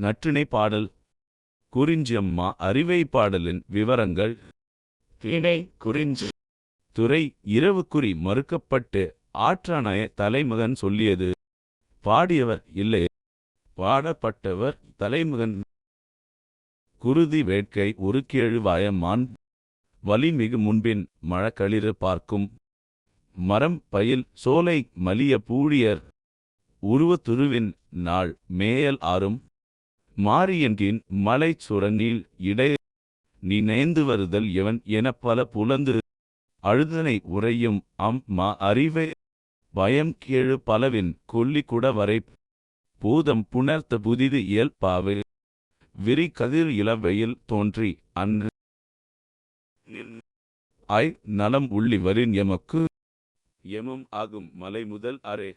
நற்றிணை பாடல். குறிஞ்சியம்மா அறிவை பாடலின் விவரங்கள். திணை குறிஞ்சி. துறை இரவுக்குறி மறுக்கப்பட்டு ஆற்றானாய தலைமகன் சொல்லியது. பாடியவர் இல்லை. பாடப்பட்டவர் தலைமகன். குருதி வேட்கை ஒரு கேழுவாயமான் வலிமிகு முன்பின் மழக்களிறு பார்க்கும். மரம் பயில் சோலை மலிய பூழியர். உருவத்துருவின் நாள் மேயல் ஆறும். மாரியன்கின் மலைச் சுரநீள் இடை நீ நேந்து வருதல் எவன் என பல புலந்து அழுதனை உறையும் அம் மா அறிவே. பயம் கேழு பலவின் கொல்லி குடவரை பூதம் புணர்த்த புதிது இயல்பாவு விரி கதிர் இளவெயில் தோன்றி அன்று ஐ நலம் உள்ளி வரின் எமக்கு எமும் ஆகும் மலை முதல் அரே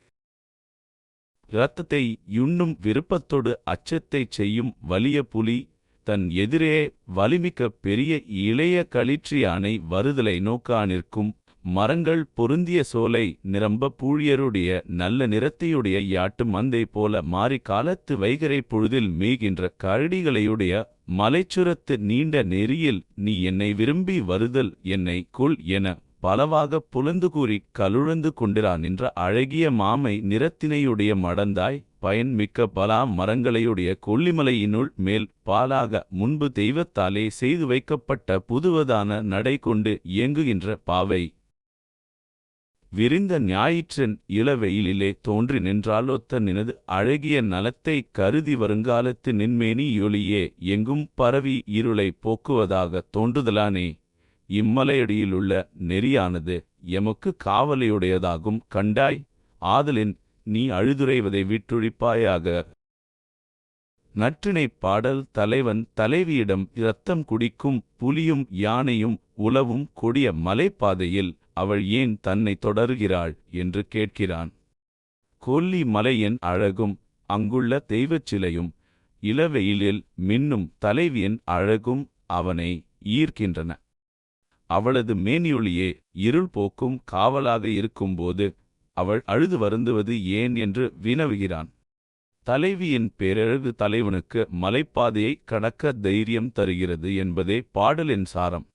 இரத்தத்தை யுண்ணும் விருப்பத்தொடு அச்சத்தைச் செய்யும் வலிய புலி தன் எதிரே வலிமிக்க பெரிய இளைய களிற்றியானை வருதலை நோக்கா நிற்கும் மரங்கள் பொருந்திய சோலை நிரம்ப பூழியருடைய நல்ல நிறத்தையுடைய யாட்டு மந்தை போல மாறி காலத்து வைகரை பொழுதில் மேய்கின்ற கரடிகளையுடைய மலைச்சுரத்து நீண்ட நெறியில் நீ என்னை விரும்பி வருதல் என்னை கொள் என பலவாகப் புலந்து கூறி கலுழந்து கொண்டிரா நின்ற அழகிய மாமை நிறத்தினையுடைய மடந்தாய் பயன் மிக்க பலா மரங்களையுடைய கொல்லிமலையினுள் மேல் பாலாக முன்பு தெய்வத்தாலே செய்து வைக்கப்பட்ட புதுவதான நடை கொண்டு இயங்குகின்ற பாவை. விரிந்த ஞாயிற்றன் இளவெயிலிலே தோன்றி நின்றாலொத்த நினது அழகிய நலத்தை கருதி வருங்காலத்து நின்மேனி யொளியே எங்கும் பரவி இருளை போக்குவதாக தோன்றுதலானே. இம்மலையடியிலுள்ள நெறியானது எமக்கு காவலையுடையதாகும் கண்டாய். ஆதலின் நீ அழுதுரைவதை விட்டொழிப்பாயாக. நற்றினைப் பாடல் தலைவன் தலைவியிடம் இரத்தம் குடிக்கும் புலியும் யானையும் உலவும் கொடிய மலைப்பாதையில் அவள் ஏன் தன்னை தொடருகிறாள் என்று கேட்கிறான். கொல்லி மலையின் அழகும் அங்குள்ள தெய்வச் சிலையும் இளவெயிலில் மின்னும் தலைவியின் அழகும் அவனை ஈர்க்கின்றன. அவளது மேனியொளியே இருள் போக்கும் காவலாக இருக்கும்போது அவள் அழுது வருந்துவது ஏன் என்று வினவுகிறான். தலைவியின் பேரழகு தலைவனுக்கு மலைப்பாதையை கடக்க தைரியம் தருகிறது என்பதே பாடலின் சாரம்.